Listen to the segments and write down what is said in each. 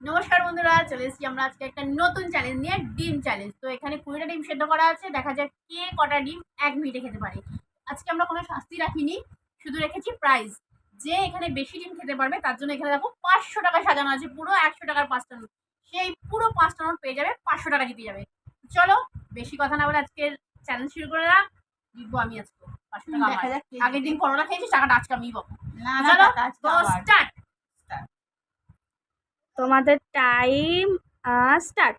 নমস্কার বন্ধুরা, চলে এসেছি আমরা আজকে একটা নতুন চ্যালেঞ্জ নিয়ে ডিম চ্যালেঞ্জ তো এখানে কুড়িটা ডিম সেদ্ধ করা আছে, দেখা যাক কে কটা ডিম এক মিনিটে খেতে পারে। আজকে আমরা কোনো শাস্তি রাখিনি, শুধু রেখেছি প্রাইস যে এখানে বেশি ডিম খেতে পারবে, তার জন্য এখানে দেখো পাঁচশো টাকা সাজানো আছে, পুরো একশো টাকার পাঁচটা নোট সেই পুরো পাঁচটা নোট পেয়ে যাবে, পাঁচশো টাকা জিতে যাবে। চলো, বেশি কথা না বলে আজকে চ্যালেঞ্জ শুরু করে রাখ জিতবো আমি আজকে। দেখা যাক আগের দিন করোনা খেয়েছিস টাকাটা আজকে আমি পাবো না চলো তো স্টার্ট তোমাদের টাইম স্টার্ট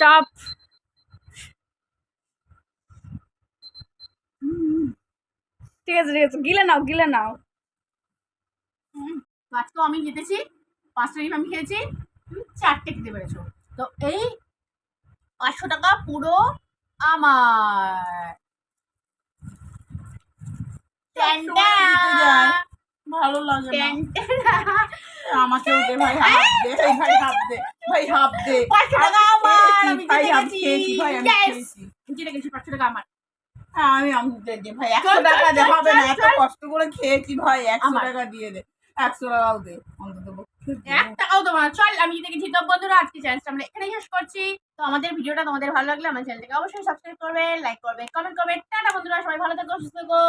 স্টপ ঠিক আছে ঠিক আছে গিলে নাও গিলে নাও। আজকেও আমি জিতেছি পাঁচটা ডিম আমি খেয়েছি তুমি চারটে খেতে পেরেছ। তো এই পাঁচশো টাকা পুরো আমার। ভালো লাগে। আমাকেও দে ভাই হাফ দে। ভাই হাফ দে। ভাই হাফ দে। পাঁচশো টাকা আমার। আমি ভাই জিতে খেয়েছি ভাই আমি খেয়েছি। জিতে গেছি পাঁচশো টাকা আমার। আমি আমি দে দে ভাই একশো চল, টাকা দে হবে না এত কষ্ট করে খেয়েছি ভাই একশো টাকা দিয়ে দে একশো টাকাও দে অন্তত এক টাকাও দেবো না চল আমি জিতে গেছি তো বন্ধুরা আজকে চ্যানেলটা আমরা এখানেই শেষ করছি। তো আমাদের ভিডিওটা তোমাদের ভালো লাগলে আমার চ্যানেলটাকে অবশ্যই সাবস্ক্রাইব করবে লাইক করবে কমেন্ট করবে। টাটা বন্ধুরা সবাই ভালো থেকো সুস্থ থেকো।